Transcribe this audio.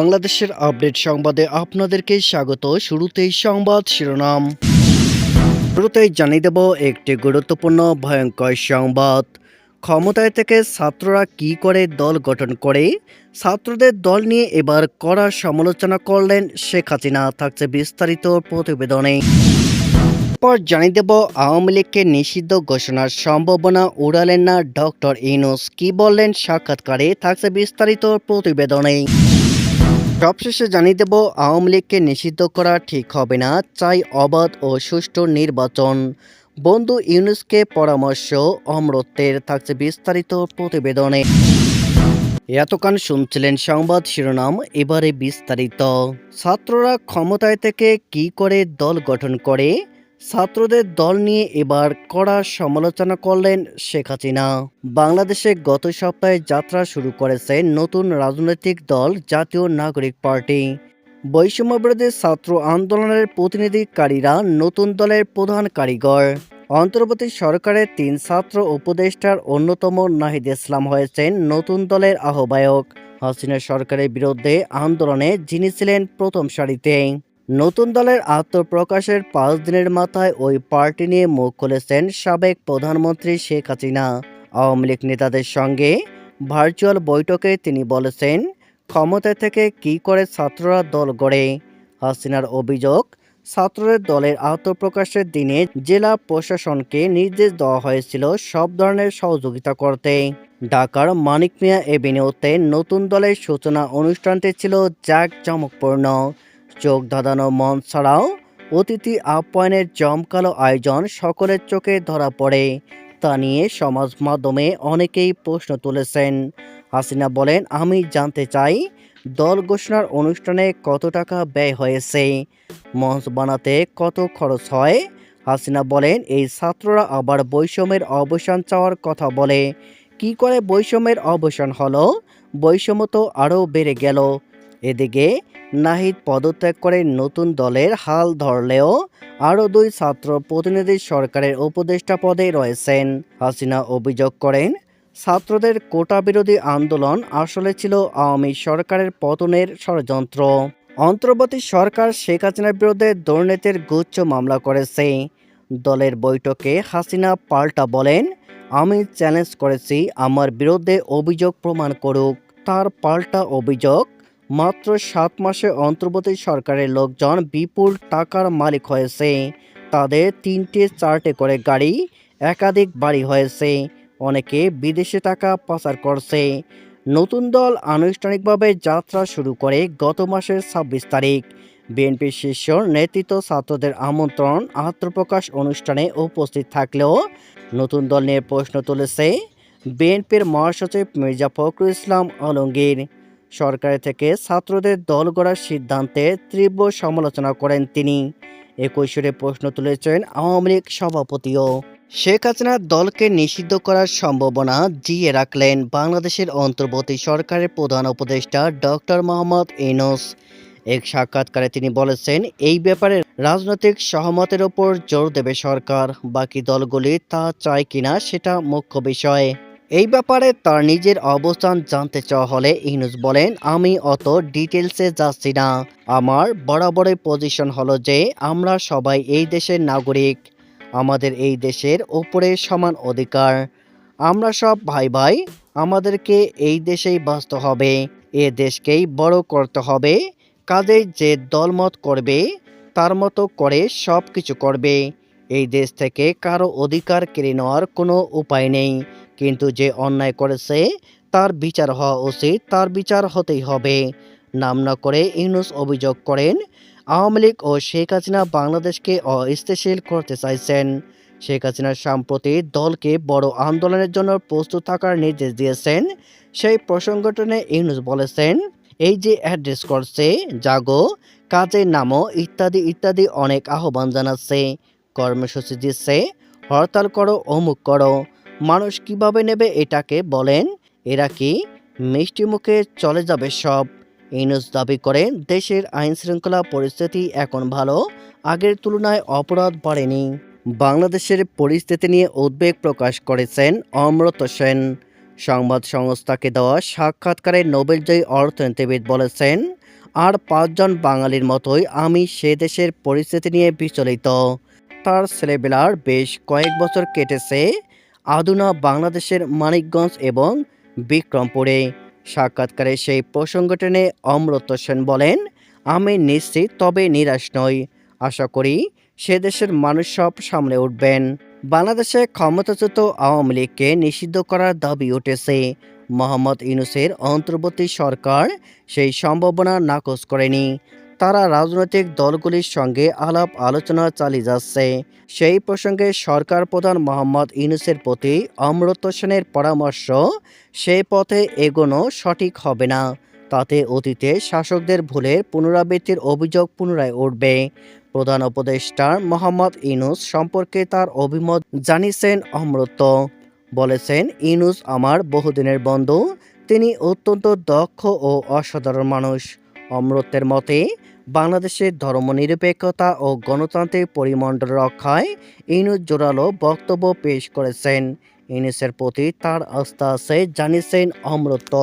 বাংলাদেশের আপডেট সংবাদে আপনাদেরকে স্বাগত। শুরুতেই সংবাদ শিরোনাম। শুরুতেই জানিয়ে দেব একটি গুরুত্বপূর্ণ ভয়ঙ্কর সংবাদ। ক্ষমতায় থেকে ছাত্ররা কি করে দল গঠন করে? ছাত্রদের দল নিয়ে এবার কড়া সমালোচনা করলেন শেখ হাসিনা। থাকছে বিস্তারিত প্রতিবেদনে। পর জানিয়ে দেব, আওয়ামী লীগকে নিষিদ্ধ ঘোষণার সম্ভাবনা উড়ালেন না ডক্টর ইনুস কি বললেন সাক্ষাৎকারে? থাকছে বিস্তারিত প্রতিবেদনে। সবশেষে জানিয়ে দেব, আওয়ামী লীগকে নিষিদ্ধ করা ঠিক হবে না, চাই অবাধ ও সুষ্ঠু নির্বাচন। বন্ধু ইউনুসকে পরামর্শ, অমরত্বের থাকছে বিস্তারিত প্রতিবেদনে। এতক্ষণ শুনছিলেন সংবাদ শিরোনাম, এবারে বিস্তারিত। ছাত্ররা ক্ষমতায় থেকে কি করে দল গঠন করে? ছাত্রদের দল নিয়ে এবার কড়া সমালোচনা করলেন শেখ হাসিনা। বাংলাদেশে গত সপ্তাহে যাত্রা শুরু করেছে নতুন রাজনৈতিক দল জাতীয় নাগরিক পার্টি। বৈষম্যবিরোধী ছাত্র আন্দোলনের প্রতিনিধিকারীরা নতুন দলের প্রধান কারিগর। অন্তর্বর্তী সরকারের তিন ছাত্র উপদেষ্টার অন্যতম নাহিদ ইসলাম হয়েছেন নতুন দলের আহ্বায়ক। হাসিনা সরকারের বিরুদ্ধে আন্দোলনে যিনি ছিলেন প্রথম সারিতে। নতুন দলের আত্মপ্রকাশের পাঁচ দিনের মাথায় ওই পার্টি নিয়ে মুখ খুলেছেন সাবেক প্রধানমন্ত্রী শেখ হাসিনা। আওয়ামী লীগ নেতাদের সঙ্গে ভার্চুয়াল বৈঠকে তিনি বলেছেন ক্ষমতা থেকে কি করে ছাত্ররা দল গড়ে? হাসিনার অভিযোগ, ছাত্রদের দলের আত্মপ্রকাশের দিনে জেলা প্রশাসনকে নির্দেশ দেওয়া হয়েছিল সব ধরনের সহযোগিতা করতে। ঢাকার মানিক মিয়া এভিনিউতে নতুন দলের সূচনা অনুষ্ঠানটি ছিল জাক চমকপূর্ণ চোখ ধাঁধানো মন ছাড়াও অতিথি আপ্যায়নের জমকালো আয়োজন সকলের চোখে ধরা পড়ে। তা নিয়ে সমাজ মাধ্যমে অনেকেই প্রশ্ন তুলেছেন। হাসিনা বলেন, আমি জানতে চাই, দল ঘোষণার অনুষ্ঠানে কত টাকা ব্যয় হয়েছে? মঞ্চ বানাতে কত খরচ হয়? হাসিনা বলেন, এই ছাত্ররা আবার বৈষম্যের অবসান চাওয়ার কথা বলে। কি করে বৈষম্যের অবসান হলো? বৈষম্য তো আরও বেড়ে গেল। এদিকে নাহিদ পদত্যাগ করে নতুন দলের হাল ধরলেও আরও দুই ছাত্র প্রতিনিধি সরকারের উপদেষ্টা পদে রয়েছেন। হাসিনা অভিযোগ করেন, ছাত্রদের কোটা বিরোধী আন্দোলন আসলে ছিল আওয়ামী সরকারের পতনের ষড়যন্ত্র। অন্তর্বর্তী সরকার শেখ হাসিনার বিরুদ্ধে দুর্নীতির গুচ্ছ মামলা করেছে। দলের বৈঠকে হাসিনা পাল্টা বলেন, আমি চ্যালেঞ্জ করেছি, আমার বিরুদ্ধে অভিযোগ প্রমাণ করুক। তার পাল্টা অভিযোগ মাত্র সাত মাসে অন্তর্বর্তী সরকারের লোকজন বিপুল টাকার মালিক হয়েছে। তাদের তিনটে চারটে করে গাড়ি, একাধিক বাড়ি হয়েছে। অনেকে বিদেশে টাকা পাচার করছে। নতুন দল আনুষ্ঠানিকভাবে যাত্রা শুরু করে গত মাসের ছাব্বিশ তারিখ। বিএনপির শীর্ষ নেতৃত্ব ছাত্রদের আমন্ত্রণ, আত্মপ্রকাশ অনুষ্ঠানে উপস্থিত থাকলেও নতুন দল নিয়ে প্রশ্ন তুলেছে বিএনপির মহাসচিব মির্জা ফখরুল ইসলাম আলমগীর। সরকার থেকে ছাত্রদের দল গড়ার সিদ্ধান্তে তীব্র সমালোচনা করেন তিনি। একই প্রশ্ন তুলেছেন আওয়ামী লীগ সভাপতিও। শেখ হাসিনার দলকে নিষিদ্ধ করার সম্ভাবনা জিয়ে রাখলেন বাংলাদেশের অন্তর্বর্তী সরকারের প্রধান উপদেষ্টা ডক্টর মোহাম্মদ ইনোস এক সাক্ষাৎকারে তিনি বলেছেন, এই ব্যাপারে রাজনৈতিক সহমতের ওপর জোর দেবে সরকার। বাকি দলগুলি তা চায় কিনা সেটা মুখ্য বিষয়। এই ব্যাপারে তার নিজের অবস্থান জানতে চাওয়া হলে ইনুস বলেন, আমি অত ডিটেলসে যাচ্ছি না। আমার বরাবরই পজিশন হলো যে, আমরা সবাই এই দেশের নাগরিক। আমাদের এই দেশের ওপরে সমান অধিকার। আমরা সব ভাই ভাই, আমাদেরকে এই দেশেই বাঁচতে হবে। এ দেশকেই বড় করতে হবে। কাজেই যে দলমত করবে, তার মতো করে সব কিছু করবে। এই দেশ থেকে কারও অধিকার কেড়ে নেওয়ার কোনো উপায় নেই। কিন্তু যে অন্যায় করেছে, তার বিচার হওয়া উচিত, তার বিচার হতেই হবে। নাম না করে ইউনুস অভিযোগ করেন, আওয়ামী লীগ ও শেখ হাসিনা বাংলাদেশকে অস্থিতিশীল করতে চাইছেন। শেখ হাসিনার সাম্প্রতি দলকে বড় আন্দোলনের জন্য প্রস্তুত থাকার নির্দেশ দিয়েছেন। সেই প্রসঙ্গটনে ইউনুস বলেছেন, এই যে অ্যাড্রেস করছে, জাগো, কাজের নামও ইত্যাদি ইত্যাদি অনেক আহ্বান জানাচ্ছে। কর্মসূচি দিচ্ছে। হরতাল করো, অমুক করো। মানুষ কীভাবে নেবে এটাকে বলেন? এরা কি মিষ্টি মুখে চলে যাবে সব? ইনুস দাবি করেন দেশের আইন শৃঙ্খলা পরিস্থিতি এখন ভালো, আগের তুলনায় অপরাধ বাড়েনি। বাংলাদেশের পরিস্থিতি নিয়ে উদ্বেগ প্রকাশ করেছেন অমৃত সেন। সংবাদ সংস্থাকে দেওয়া সাক্ষাৎকারে নোবেলজয়ী অর্থনীতিবিদ বলেছেন, আর পাঁচজন বাঙালির মতোই আমি সে দেশের পরিস্থিতি নিয়ে বিচলিত। তার ছেলেবেলার বেশ কয়েক বছর কেটেছে আদুনা বাংলাদেশের মানিকগঞ্জ এবং বিক্রমপুরে। সাক্ষাৎকারে সেই প্রসঙ্গ টেনে অমৃত সেন বলেন, আমি নিশ্চিত তবে নিরাশ নই। আশা করি সে দেশের মানুষ সব সামলে উঠবেন। বাংলাদেশে ক্ষমতাচ্যুত আওয়ামী লীগকে নিষিদ্ধ করার দাবি উঠেছে। মোহাম্মদ ইউনুসের অন্তর্বর্তী সরকার সেই সম্ভাবনা নাকচ করেনি। তারা রাজনৈতিক দলগুলির সঙ্গে আলাপ আলোচনা চালিয়ে যাচ্ছে। সেই প্রসঙ্গে সরকার প্রধান মোহাম্মদ ইউনুসের প্রতি অমৃত সেনের পরামর্শ সেই পথে এগোনো সঠিক হবে না। তাতে অতীতে শাসকদের ভুলের পুনরাবৃত্তির অভিযোগ পুনরায় উঠবে। প্রধান উপদেষ্টা মোহাম্মদ ইউনুস সম্পর্কে তার অভিমত জানিয়েছেন অমৃত বলেছেন, ইউনুস আমার বহুদিনের বন্ধু। তিনি অত্যন্ত দক্ষ ও অসাধারণ মানুষ। অমৃতের মতে বাংলাদেশের ধর্মনিরপেক্ষতা ও গণতান্ত্রিক পরিমণ্ডল রক্ষায় ইউনুস জোরালো বক্তব্য পেশ করেছেন। ইনুসের প্রতি তার আস্থা আছে, জানিয়েছেন অমৃত